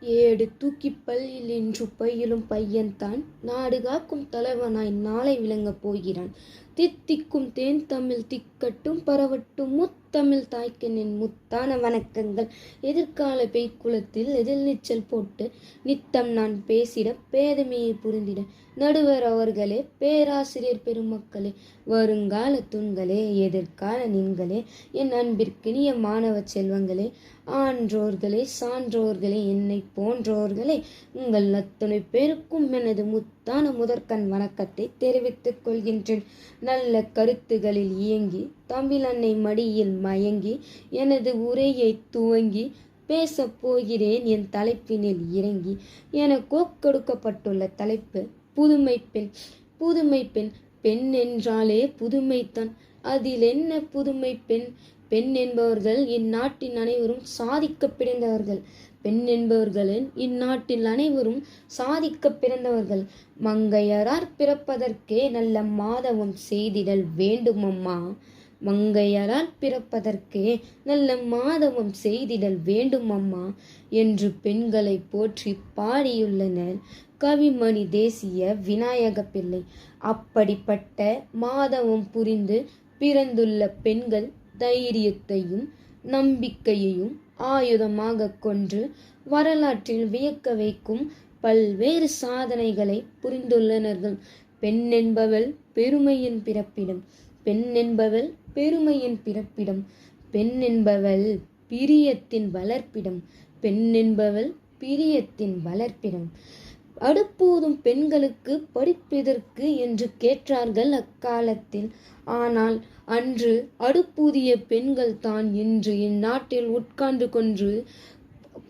ஏடு தூக்கிப் பள்ளியில் இன்று பயிலும் பையன்தான். நாடு காக்கும் தலைவனாய் நாளை விளங்கப் போகிறான். தித்திக்கும் தேன் தமிழ் திக்கட்டும் பரவட்டும் முத்தமிழ் தாய்க்கனின் முத்தான வணக்கங்கள். எதிர்கால பெய்க்குளத்தில் எதிர்நீச்சல் போட்டு நித்தம் நான் பேசிட பேதமையை புரிந்திட நடுவர் அவர்களே பேராசிரியர் பெருமக்களே வருங்கால தூண்களே எதிர்கால நீங்களே என் அன்பிற்கினிய மாணவ செல்வங்களே ஆன்றோர்களே சான்றோர்களே என்னை போன்றோர்களே உங்கள் அத்தனை பேருக்கும் எனது தான முதற்கண் வணக்கத்தை தெரிவித்துக் கொள்கின்றேன். நல்ல கருத்துகளில் இயங்கி தமிழன்னை மடியில் மயங்கி எனது உரையை துவங்கி பேசப் போகிறேன் என் தலைப்பினில் இறங்கி எனக்கோ கொடுக்கப்பட்டுள்ள தலைப்பு புதுமை பெண். புதுமை பெண் பெண் என்றாலே புதுமைத்தான் அதில் என்ன புதுமை பெண்? பெண் என்பவர்கள் இந்நாட்டின் அனைவரும் சாதிக்க பிறந்தவர்கள் பெண் என்பவர்களின் இந்நாட்டில் அனைவரும் சாதிக்க பிறந்தவர்கள். மங்கையரார் பிறப்பதற்கே நல்ல மாதவம் செய்திடல் வேண்டுமம்மா. மங்கையரால் பிறப்பதற்கே நல்ல மாதவம் செய்திடல் வேண்டுமம்மா என்று பெண்களை போற்றி பாடியுள்ளனர். கவிமணி தேசிய விநாயக பிள்ளை. அப்படிப்பட்ட மாதவம் புரிந்து பிறந்துள்ள பெண்கள் தைரியத்தையும் நம்பிக்கையையும் ஆயுதமாக கொன்று வரலாற்றில் வியக்க வைக்கும் பல்வேறு சாதனைகளை புரிந்துள்ளனர்கள். பெண் என்பவள் பெருமையின் பிறப்பிடம் பெண் என்பவள் பெருமையின் பிறப்பிடம் பெண் என்பவள் பிரியத்தின் வளர்ப்பிடம் பெண் என்பவள் பிரியத்தின் வளர்ப்பிடம். அடுப்பூதும் பெண்களுக்கு படிப்பதற்கு என்று கேட்டார்கள் அக்காலத்தில். ஆனால் அன்று அடுப்பூதிய பெண்கள் தான் இன்று இந்நாட்டில் உட்கார்ந்து கொன்று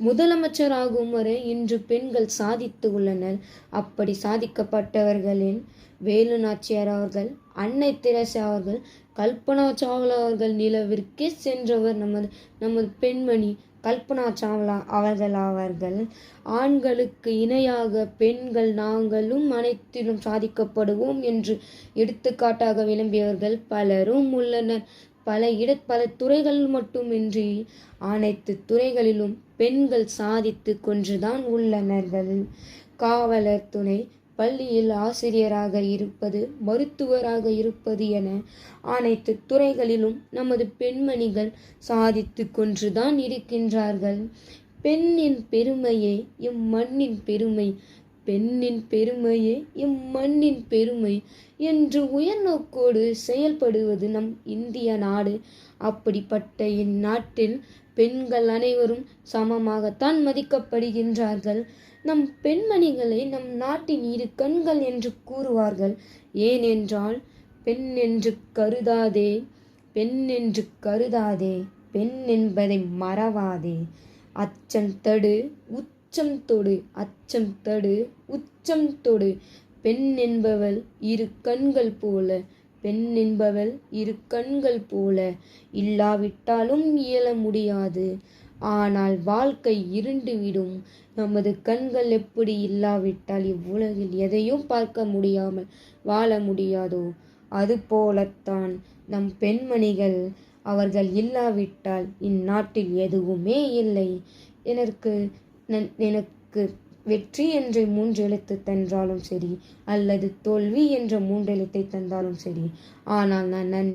முதலமைச்சராகும் வரை இன்று பெண்கள் சாதித்து உள்ளனர். அப்படி சாதிக்கப்பட்டவர்களின் வேலு நாச்சியார் அவர்கள் அன்னை திரசா அவர்கள் கல்பனா சாவ்லா அவர்கள் நிலவிற்கே சென்றவர் நமது நமது பெண்மணி கல்பனா சாவ்லா அவர்கள் அவர்கள் ஆண்களுக்கு இணையாக பெண்கள் நாங்களும் அனைத்திலும் சாதிக்கப்படுவோம் என்று எடுத்துக்காட்டாக விளம்பியவர்கள் பலரும் உள்ளனர். பல இட பல துறைகள் மட்டுமின்றி அனைத்து துறைகளிலும் பெண்கள் சாதித்து கொன்றுதான் உள்ளனர்கள். காவலர் துணை பள்ளியில் ஆசிரியராக இருப்பது மருத்துவராக இருப்பது என அனைத்து துறைகளிலும் நமது பெண்மணிகள் சாதித்து கொன்றுதான் இருக்கின்றார்கள். பெண்ணின் பெருமையே இம்மண்ணின் பெருமை. பெண்ணின் பெருமையே இம்மண்ணின் பெருமை என்று உயர்நோக்கோடு செயல்படுவது நம் இந்திய நாடு. அப்படிப்பட்ட இந்நாட்டில் பெண்கள் அனைவரும் சமமாகத்தான் மதிக்கப்படுகின்றார்கள். நம் பெண்மணிகளை நம் நாட்டின் இரு கண்கள் என்று கூறுவார்கள். ஏனென்றால் பெண் என்று கருதாதே பெண் என்று கருதாதே பெண் என்பதை மறவாதே. அச்சம் தடு உச்சம் தொடு அச்சம் தடு உச்சம் தொடு. பெண் என்பவள் இரு கண்கள் போல பெண் என்பவள் இரு கண்கள் போல. இல்லாவிட்டாலும் இயல முடியாது. ஆனால் வாழ்க்கை இருண்டுவிடும் நமது கண்கள் எப்படி இல்லாவிட்டால் இவ்வுலகில் எதையும் பார்க்க முடியாமல் வாழ முடியாதோ அதுபோலத்தான் நம் பெண்மணிகள் அவர்கள் இல்லாவிட்டால் இந்நாட்டில் எதுவுமே இல்லை. எனக்கு எனக்கு வெற்றி என்ற மூன்று எழுத்து தந்தாலும் சரி அல்லது தோல்வி என்ற மூன்று எழுத்தை தந்தாலும் சரி. ஆனால் நான் நன்